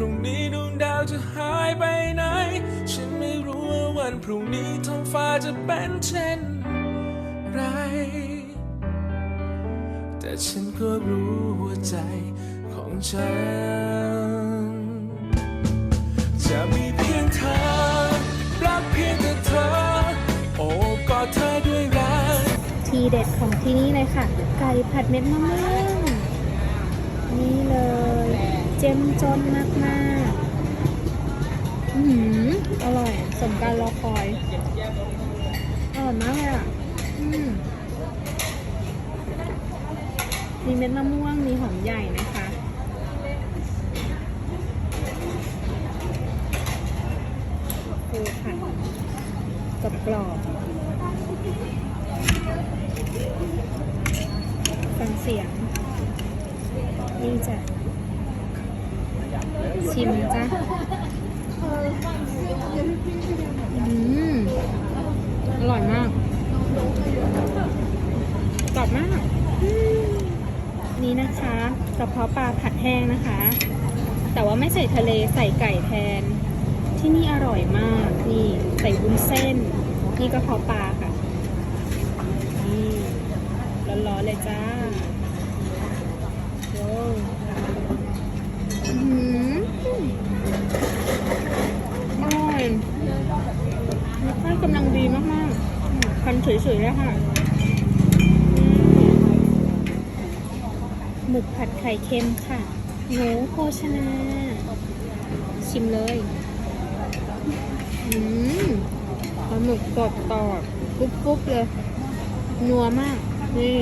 รุ่งนี้ดวงดาวจะหายไปไหน ฉันไม่รู้ว่าวันพรุ่งนี้ท้องฟ้าจะเป็นเช่นไร แต่ฉันก็รู้หัวใจของฉัน จะมีเพียงเธอ รักเพียงแต่เธอ โอบกอดเธอด้วยรัก ทีเด็ดของที่นี่เลยค่ะ ไก่ผัดเม็ดมะม่วง เจ้มจนมากๆอือหืออร่อย สมการรอคอย อร่อยมากเลยอะ อืมมีเม็ดมะม่วง มีหอมใหญ่นะคะปูผัดกับกรอบฟังเสียงนี่จ้ะ ชิมจ้ะอืมอร่อยมากกรอบมาก นี่นะคะกระเพาะปลาผัดแห้งนะคะ แต่ว่าไม่ใส่ทะเลใส่ไก่แทน ที่นี่อร่อยมากนี่ใส่วุ้นเส้น นี่กระเพาะปลาค่ะ นี่ร้อนๆเลยจ้าโอ้อื้อหืออร่อยรสชาติกำลังดีมาก ๆคันเฉยๆเลยค่ะอืมหมึกผัดไข่เค็มค่ะหนูโภชนา ชิมเลย อืมปลาหมึกกรอบกรอบกรุบกรุบเลย นัวมาก นี่